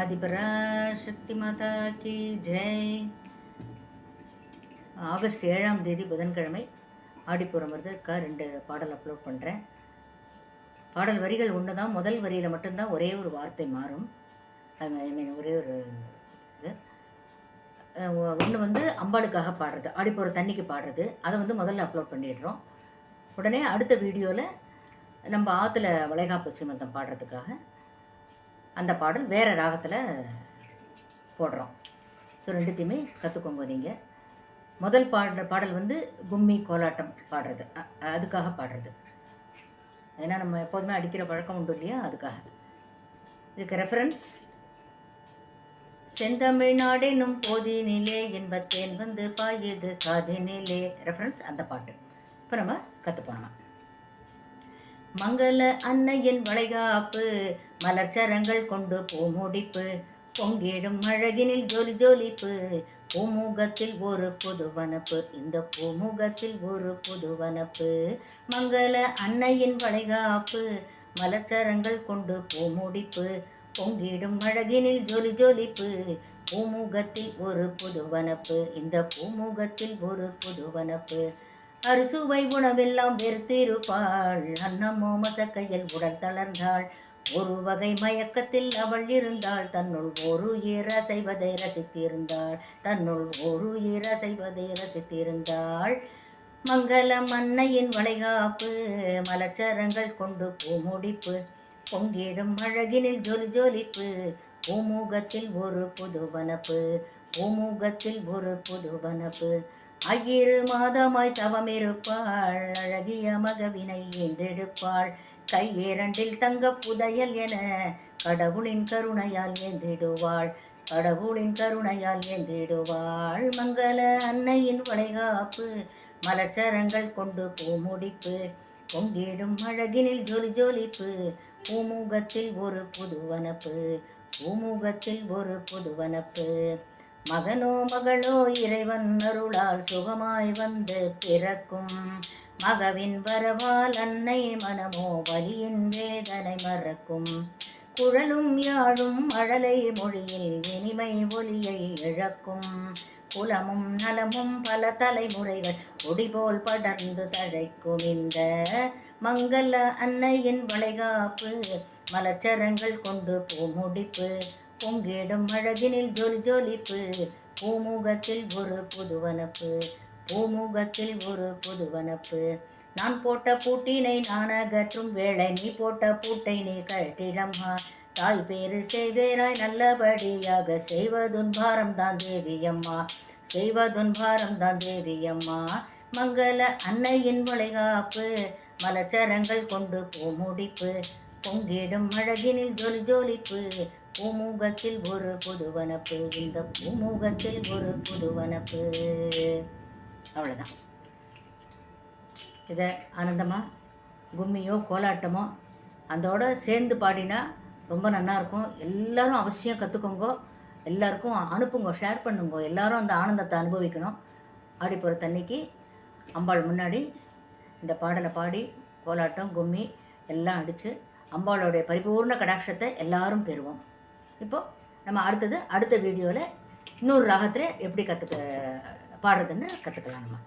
ஆதிபராசக்தி மாதா கி Jai. August ஏழாம் தேதி புதன்கிழமை ஆடிப்புறம் வருதுக்கா ரெண்டு பாடல் அப்லோட் பண்ணுறேன் பாடல் வரிகள் ஒன்று தான் முதல் வரியில் மட்டும்தான் ஒரே ஒரு வார்த்தை மாறும். ஐ மீன் ஒரே ஒரு இது. ஒன்று வந்து அம்பாளுக்காக பாடுறது ஆடிப்போகிற தண்ணிக்கு பாடுறது. அதை வந்து முதல்ல அப்லோட் பண்ணிடுறோம். உடனே அடுத்த வீடியோவில் நம்ம ஆற்றுல வளைகாப்பு சீமந்தம் பாடுறதுக்காக அந்த பாடல் வேறு ராகத்தில் போடுறோம். ஸோ ரெண்டுத்தையுமே கற்றுக்கோங்க நீங்கள் முதல் பாடுற பாடல் வந்து கும்மி கோலாட்டம் பாடுறது. அதுக்காக பாடுறது. ஏன்னா நம்ம எப்போதுமே அடிக்கிற பழக்கம் உண்டு இல்லையா? அதுக்காக. இதுக்கு ரெஃபரன்ஸ் செந்தமிழ்நாடெனும் போதினிலே என்பத்தேன் வந்து பாயுது காதினிலே. ரெஃபரன்ஸ் அந்த பாட்டு. இப்போ நம்ம கற்றுப்போம் மங்கள அன்னையின் வளைகாப்பு. மலர்ச்சரங்கள் கொண்டு பூமுடிப்பு. பொங்கிடும் அழகினில் ஜொலி ஜொலிப்பு. பூமுகத்தில் ஒரு புதுவனப்பு. இந்த பூமுகத்தில் ஒரு புதுவனப்பு. மங்கள அன்னையின் வளைகாப்பு. மலர்ச்சரங்கள் கொண்டு பூமுடிப்பு. பொங்கிடும் அழகினில் ஜொலி ஜொலிப்பு. பூமுகத்தில் ஒரு புதுவனப்பு. இந்த பூமுகத்தில் ஒரு புதுவனப்பு. அறுசுவை உணவெல்லாம் வெறுத்திருப்பாள். அன்னமோ மசக்கையில் உடல் தளர்ந்தாள். ஒரு வகை மயக்கத்தில் அவள் இருந்தாள். தன்னுள் ஒரு ஈர செய்வதை ரசித்திருந்தாள். தன்னுள் ஒரு ஈர செய்வதை ரசித்திருந்தாள். மங்களம் அன்னையின் வளைகாப்பு மலச்சரங்கள் கொண்டு பூமுடிப்பு பொங்கிடும் அழகினில் ஜொலி ஜொலிப்பு பூமுகத்தில் ஒரு புது வனப்பு பூமுகத்தில் ஒரு புது வனப்பு ஆயிரு மாதமாய் தவமிருப்பாள் அழகிய மகவினை ஏந்தெடுப்பாள். கையிரண்டில் தங்க புதையல் என கடவுளின் கருணையால் ஏந்திடுவாள். கடவுளின் கருணையால் ஏந்திடுவாள். மங்கள அன்னையின் வளைகாப்பு மலச்சரங்கள் கொண்டு பூமுடிப்பு. பொங்கிடும் அழகினில் ஜொலி ஜொலிப்பு பூமுகத்தில் ஒரு புதுவனப்பு. பூமுகத்தில் ஒரு புதுவனப்பு. மகனோ மகளோ இறைவன் அருளால் சுகமாய் வந்து பிறக்கும். மகவின் வரவால் அன்னை மனமோ வலியின் வேதனை மறக்கும். குழலும் யாழும் அழலை மொழியில் இனிமை ஒலியை இழக்கும். குலமும் நலமும் பல தலைமுறைகள் ஒடிபோல் படர்ந்து தழைக்கும் இந்த மங்கள அன்னையின் வளைகாப்பு. மலச்சரங்கள் கொண்டு பூமுடிப்பு பொங்கிடும் அழகினில் ஜொலி ஜொலிப்பு. பூமுகத்தில் ஒரு புதுவனப்பு. பூமுகத்தில் ஒரு புதுவனப்பு. நான் போட்ட பூட்டினை நான் அகற்றும். வேளை நீ போட்ட பூட்டை நீ கட்டிடம்மா தாய் பேரு செய்வேராய் நல்லபடியாக. செய்வதுன் பாரம் தான் தேவியம்மா. செய்வதுன் பாரம் தான் தேவியம்மா. மங்கள அன்னையின் முளைகாப்பு மலச்சரங்கள் கொண்டு பூமுடிப்பு பொங்கிடும் அழகினில் ஜொலி ஜொலிப்பு. பூமுகத்தில் ஒரு புதுவனப்பு இந்த பூமுகத்தில் ஒரு புதுவனப்பு. அவ்வளோதான் இதை ஆனந்தமாக கும்மியோ கோலாட்டமோ அதோட சேர்ந்து பாடினா ரொம்ப நல்லாயிருக்கும் எல்லோரும் அவசியம் கற்றுக்கோங்க எல்லாருக்கும் அனுப்புங்க ஷேர் பண்ணுங்க. எல்லாரும் அந்த ஆனந்தத்தை அனுபவிக்கணும். ஆடிப்புற தண்ணிக்கு அம்பாள் முன்னாடி இந்த பாடலை பாடி கோலாட்டம் கும்மி எல்லாம் அடித்து அம்பாளுடைய பரிபூர்ண கடாட்சத்தை எல்லாரும் பெறுவோம். இப்போ நம்ம அடுத்தது அடுத்த வீடியோவில் இன்னொரு ராகத்தில் எப்படி கற்றுக்க பாடுறதுன்னு கற்றுக்கலாம் நம்ம.